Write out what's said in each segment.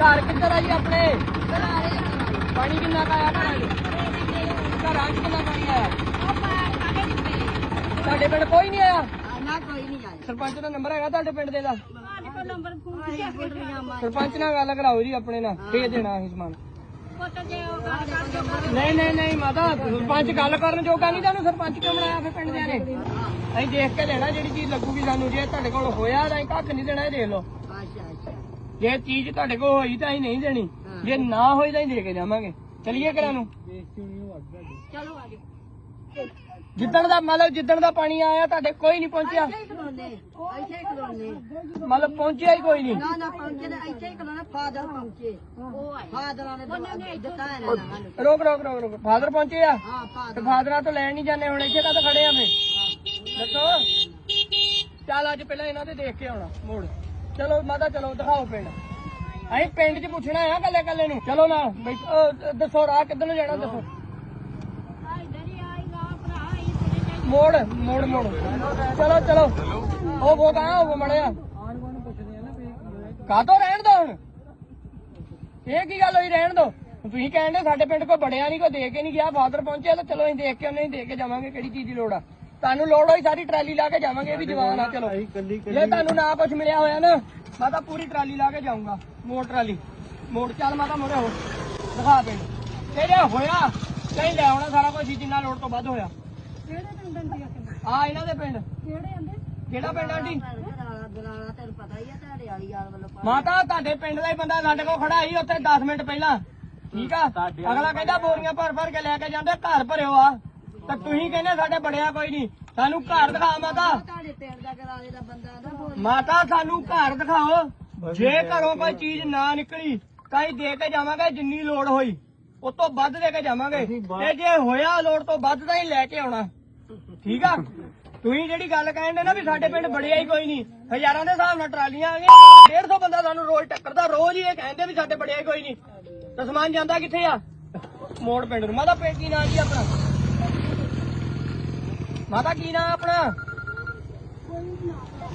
ਘਰ ਕਿੱਧਰ ਆ ਜੀ ਆਪਣੇ? ਪਾਣੀ ਕਿੰਨਾ ਕੁ ਆਇਆ ਘਰਾਂ 'ਚ ਘਰਾਂ 'ਚ ਕਿੰਨਾ ਪਾਣੀ ਆਇਆ? ਤੁਹਾਡੇ ਪਿੰਡ ਕੋਈ ਨਹੀਂ ਆਇਆ? ਨਾ ਕੋਈ ਨਹੀਂ ਆਇਆ। ਸਰਪੰਚ ਦਾ ਨੰਬਰ ਹੈਗਾ ਤੁਹਾਡੇ ਪਿੰਡ ਦੇ ਦਾ? ਸਰਪੰਚ ਨਾਲ ਗੱਲ ਕਰਾਓ ਜੀ ਆਪਣੇ ਨਾਲ ਭੇਜ ਦੇਣਾ ਇਹ ਸਮਾਨ। ਨਹੀਂ ਨਹੀਂ ਨਹੀਂ ਮਾਤਾ ਸਰਪੰਚ ਗੱਲ ਕਰਨ ਜੋਗਾ ਨਹੀਂ ਤੁਹਾਨੂੰ ਸਰਪੰਚ ਕਿਉਂ ਬਣਾਇਆ ਫਿਰ ਪਿੰਡ ਦੇ ਨੇ ਅਸੀਂ ਦੇਖ ਕੇ ਲੈਣਾ ਜਿਹੜੀ ਚੀਜ਼ ਲੱਗੂਗੀ ਸਾਨੂੰ ਜੇ ਤੁਹਾਡੇ ਕੋਲ ਹੋਇਆ ਤਾਂ ਅਸੀਂ ਕੱਖ ਨਹੀਂ ਦੇਣਾ ਇਹ ਦੇਖ ਲਓ। ਜੇ ਚੀਜ਼ ਤੁਹਾਡੇ ਕੋਲ ਹੋਈ ਤਾਂ ਅਸੀਂ ਨਹੀਂ ਦੇਣੀ। ਜੇ ਨਾ ਹੋਈ ਤਾਂ ਅਸੀਂ ਦੇ ਕੇ ਜਾਵਾਂਗੇ। ਚਲਿਏ ਕਰਾਂ ਨੂੰ। ਚਲੋ ਜਿੱਦਣ ਦਾ ਮਤਲਬ ਜਿੱਦਣ ਦਾ ਪਾਣੀ ਆਇਆ ਤੁਹਾਡੇ ਕੋਈ ਨਹੀਂ ਪਹੁੰਚਿਆ। ਇੱਥੇ ਹੀ ਖਲੋਨੇ ਇੱਥੇ ਹੀ ਖਲੋਨੇ ਮਤਲਬ ਪਹੁੰਚਿਆ ਹੀ ਕੋਈ ਨਹੀਂ। ਨਾ ਨਾ ਪਹੁੰਚੇ ਤੇ ਇੱਥੇ ਹੀ ਖਲੋਨੇ ਫਾਦਰ ਪਹੁੰਚੇ। ਉਹ ਆਏ ਫਾਦਰਾਂ ਨੇ ਦਿੱਤਾ ਹੈ ਨਾ ਸਾਨੂੰ। ਰੋਕ ਰੋਕ ਰੋਕ ਰੋਕ। ਫਾਦਰ ਪਹੁੰਚੇ ਆ? ਹਾਂ ਤੇ ਫਾਦਰ ਫਾਦਰਾਂ ਤੋਂ ਲੈਣ ਨਹੀਂ ਜਾਂਦੇ ਹੁਣ ਇੱਥੇ ਕਦ ਖੜੇ ਆ ਫੇ ਦੱਸੋ। ਚੱਲ ਅੱਜ ਪਹਿਲਾਂ ਇਹਨਾਂ ਦੇ ਦੇਖ ਕੇ ਆਉਣਾ ਮੋੜ। ਚਲੋ ਮਾਤਾ, ਚਲੋ ਦਿਖਾਓ ਪਿੰਡ। ਅਸੀਂ ਪਿੰਡ 'ਚ ਪੁੱਛਣਾ ਆ ਕੱਲੇ ਕੱਲੇ ਨੂੰ। ਚਲੋ ਨਾ, ਬਈ, ਅਹ ਦੱਸੋ, ਰਾਹ ਕਿੱਧਰ ਨੂੰ ਜਾਣਾ, ਦੱਸੋ। ਮੋੜ ਮੋੜ ਮੋੜ। ਚਲੋ ਚਲੋ। ਉਹ ਉਹ ਕਹਾਂ ਉਹ ਮੜਿਆ। ਕਾਤੋਂ ਰਹਿਣ ਦੋ ਹੁਣ? ਇਹ ਕੀ ਗੱਲ ਹੋਈ, ਰਹਿਣ ਦੋ। ਤੁਸੀਂ ਕਹਿੰਦੇ ਸਾਡੇ ਪਿੰਡ ਕੋਈ ਬੜਿਆ ਨਹੀਂ ਕੋਈ ਦੇ ਕੇ ਨਹੀਂ ਗਿਆ, ਫਾਦਰ ਪਹੁੰਚਿਆ ਤਾਂ ਚਲੋ ਅਸੀਂ ਦੇਖ ਕੇ ਉਹਨੇ ਦੇ ਕੇ ਜਾਵਾਂਗੇ ਕਿਹੜੀ ਚੀਜ਼ ਦੀ ਲੋੜ ਆ। ਤੁਹਾਨੂੰ ਲੋੜ ਹੋਈ ਸਾਰੀ ਟਰਾਲੀ ਲਾ ਕੇ ਜਾਵਾਂਗੇ ਇਹ ਵੀ ਜਵਾਨ ਆ ਚਲੋ। ਜੇ ਤੁਹਾਨੂੰ ਨਾ ਕੁਝ ਮਿਲਿਆ ਹੋਇਆ ਨਾ ਮੈਂ ਤਾਂ ਪੂਰੀ ਟਰਾਲੀ ਲਾ ਕੇ ਜਾਊਂਗਾ ਮੋੜ ਟਰਾਲੀ। ਮੋੜ ਚੱਲ ਮਾਤਾ ਮੋੜੇ ਹੋ ਦਿਖਾ ਪਿੰਡ ਤੇ ਜੇ ਹੋਇਆ ਕਹੀਂ ਲੈ ਆਉਣਾ ਸਾਰਾ ਕੁਝ ਜਿੰਨਾ ਲੋੜ ਤੋਂ ਵੱਧ ਹੋਇਆ। ਕਿਹੜੇ ਪਿੰਡ ਦੀ ਆ ਇਹਨਾਂ ਦੇ ਪਿੰਡ। ਕਿਹੜੇ ਆਂਦੇ? ਕਿਹੜਾ ਪਿੰਡ ਆਂਟੀ ਦਲਾਲਾ ਦਲਾਲਾ ਤੈਨੂੰ ਪਤਾ ਹੀ ਆ ਤੁਹਾਡੇ ਵਾਲੀ ਯਾਰ ਵੱਲੋਂ ਮਾਤਾ ਤੁਹਾਡੇ ਪਿੰਡ ਦਾ ਹੀ ਬੰਦਾ ਸਾਡੇ ਕੋਲ ਖੜਾ ਸੀ ਉੱਥੇ 10 ਮਿੰਟ ਪਹਿਲਾਂ। ਠੀਕ ਆ? ਅਗਲਾ ਕਹਿੰਦਾ ਬੋਰੀਆਂ ਭਰ ਭਰ ਕੇ ਲੈ ਕੇ ਜਾਂਦੇ ਘਰ ਭਰਿਓ ਆ। ਤਾਂ ਤੁਸੀਂ ਕਹਿੰਦੇ ਸਾਡੇ ਬੜਿਆ ਕੋਈ ਨਹੀਂ। ਸਾਨੂੰ ਘਰ ਦਿਖਾ ਮਾਤਾ। ਤੁਹਾਡੇ ਪਿੰਡ ਦਾ ਕਰਾਲੇ ਦਾ ਬੰਦਾ ਆਂਦਾ ਬੋਲ। ਮਾਤਾ ਸਾਨੂੰ ਘਰ ਦਿਖਾਓ। ਜੇ ਘਰੋਂ ਕੋਈ ਚੀਜ਼ ਨਾ ਨਿਕਲੀ ਤਾਂ ਅਸੀਂ ਦੇ ਕੇ ਜਾਵਾਂਗੇ ਜਿੰਨੀ ਲੋੜ ਹੋਈ। ਉਸ ਤੋਂ ਵੱਧ ਦੇ ਕੇ ਜਾਵਾਂਗੇ। ਤੇ ਜੇ ਹੋਇਆ ਲੋੜ ਤੋਂ ਵੱਧ ਤਾਂ ਹੀ ਲੈ ਕੇ ਆਉਣਾ। ਠੀਕ ਆ? ਤੁਸੀਂ ਜਿਹੜੀ ਗੱਲ ਕਹਿੰਦੇ ਨਾ ਵੀ ਸਾਡੇ ਪਿੰਡ ਬੜਿਆ ਹੀ ਕੋਈ ਨਹੀਂ। ਹਜ਼ਾਰਾਂ ਦੇ ਹਿਸਾਬ ਨਾਲ ਟਰਾਲੀਆਂ ਆ ਗਈਆਂ। 150 ਬੰਦਾ ਸਾਨੂੰ ਰੋਜ਼ ਟੱਕਰਦਾ। ਰੋਜ਼ ਹੀ ਇਹ ਕਹਿੰਦੇ ਵੀ ਸਾਡੇ ਬੜਿਆ ਹੀ ਕੋਈ ਨਹੀਂ। ਤਾਂ ਸਮਾਨ ਜਾਂਦਾ ਕਿੱਥੇ ਆ? ਮੋੜ ਪਿੰਡ ਨੂੰ। ਮਾਤਾ ਪਿੰਡ ਕੀ ਨਾਂ ਜੀ ਆਪਣਾ? ਮਾਤਾ ਕੀ ਨਾਂ ਆਪਣਾ?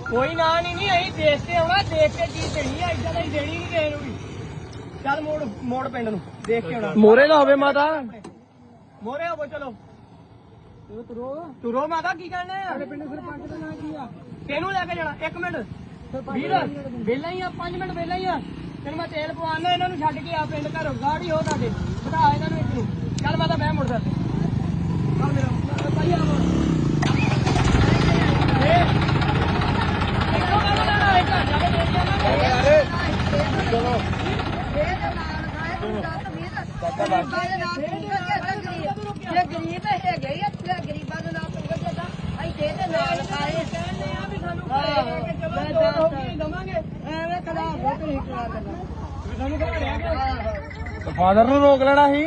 ਕੋਈ ਨਾਂ ਨਹੀਂ ਨਹੀਂ ਅਸੀਂ ਦੇਖ ਕੇ ਆਉਣਾ ਦੇਖ ਕੇ ਚੀਜ਼ ਦੇਣੀ ਆ ਇਦਾਂ ਹੀ ਦੇਣੀ ਨਹੀਂ ਕਿਸੇ ਨੂੰ ਵੀ। ਚੱਲ ਮੋੜ ਮੋੜ ਪਿੰਡ ਨੂੰ ਦੇਖ ਕੇ ਆਉਣਾ। ਮੋਰੇ ਨਾ ਹੋਵੇ ਮਾਤਾ। ਮੋਰੇ ਹੋਵੋ ਚਲੋ। ਤੁਰੋ। ਤੁਰੋ ਮਾਤਾ ਕੀ ਆ ਸਾਡੇ ਪਿੰਡ ਸਰਪੰਚ ਦਾ ਨਾਂ ਕੀ ਆ? ਕਿਹਨੂੰ ਲੈ ਕੇ ਜਾਣਾ? ਇੱਕ ਮਿੰਟ। ਵੀਰ ਵੇਲਾ ਹੀ ਆ 5 ਮਿੰਟ ਵੇਲਾ ਹੀ ਆ। ਤੈਨੂੰ ਮੈਂ ਤੇਲ ਪਵਾਉਣਾ ਇਹਨਾਂ ਨੂੰ ਛੱਡ ਕੇ ਆ ਪਿੰਡ ਘਰੋਂ। ਗਾੜੀ ਹੋ ਤੁਹਾਡੇ ਵਧਾ ਇਹਨਾਂ ਨੂੰ ਇੱਕ ਨੂੰ। ਚੱਲ ਮਾਤਾ ਮੈਂ ਮੁੜ ਸਕਦੇ ਚੱਲ ਮੇਰਾ ਭਾਈ ਆ ਮੋੜ ਇਹ ਇੱਕੋ ਗੱਲ ਲੈਣਾ ਇੱਕ ਜਾ ਕੇ ਦੇ ਦਿਆਂਗੇ ਇਹਦੇ ਨਾਲ ਖਾਏ ਤੂੰ ਦੱਸ ਵੀਰ ਗਰੀਬਾਂ ਦੇ ਨਾਲ ਤੂੰ ਕਿਹੜਾ ਗਰੀਬ ਜੇ ਗਰੀਬ ਹੈਗੇ ਆ ਤੇ ਗਰੀਬਾਂ ਦੇ ਨਾਲ ਤੂੰ ਕਿਹਦਾ ਅਸੀਂ ਤੇ ਨਾਲ ਖਾਏ ਕਹਿੰਦੇ ਆ ਵੀ ਸਾਨੂੰ ਹਾਂ, ਘਰੇ ਦੋ ਦਵਾਂਗੇ ਐਵੇਂ ਕਲਾ ਬਹੁਤ ਨਹੀਂ ਕਰਾ ਸਾਨੂੰ ਘਰੇ ਫਾਦਰ ਨੂੰ ਰੋਕ ਲੈਣਾ ਸੀ?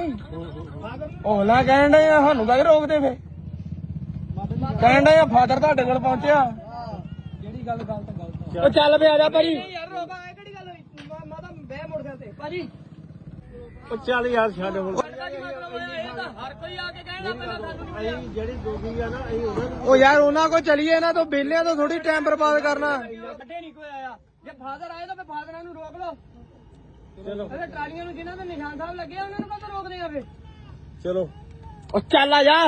ਉਹਲਾ ਕਹਿਣ ਡਏ ਆ ਸਾਨੂੰ ਕਾਹਦੇ ਰੋਕਦੇ ਫੇ ਕਹਿਣ ਡਏ ਆ ਫਾਦਰ ਤੁਹਾਡੇ ਕੋਲ ਪਹੁੰਚਿਆ। ਜਿਹੜੀ ਗੱਲ ਗਲਤ ਗਲਤ ਉਹ ਚੱਲ ਪਿਆ ਜਾ ਭਾਜੀ। ਯਾਰ ਰੋਕਾ ਇਹ ਕਿਹੜੀ ਗੱਲ ਹੋਈ? ਮਾਤਾ ਬਹਿ ਮੋਟਰਸਾਈਕਲ ਤੇ। ਭਾਜੀ ਉਹ ਚੱਲ ਯਾਰ ਛੱਡ ਹੁਣ ਜਿਹੜੀ ਦੋਗੀ ਆ ਨਾ ਅਸੀਂ ਉਹਨਾਂ ਉਹ ਯਾਰ ਉਹਨਾਂ ਕੋ ਚਲੀਏ ਨਾ ਤੋਂ ਬੇਲਿਆਂ ਤੋਂ ਥੋੜੀ ਟਾਈਮ ਬਰਬਾਦ ਕਰਨਾ। ਵੱਡੇ ਨਹੀਂ ਕੋਈ ਆਇਆ। ਜੇ ਫਾਦਰ ਆਏ ਤਾਂ ਫੇ ਫਾਦਰਾਂ ਨੂੰ ਰੋਕ ਲਓ। ਚਲੋ। ਇਹ ਟਰਾਲੀਆਂ ਨੂੰ ਜਿਨ੍ਹਾਂ ਦੇ ਨਿਸ਼ਾਨ ਸਾਹਿਬ ਲੱਗੇ ਆ ਉਹਨਾਂ ਨੂੰ ਕਦੋਂ ਰੋਕਦੇ ਆ ਫੇ ਚਲੋ। ਉਹ ਚੱਲ ਆ ਜਾ।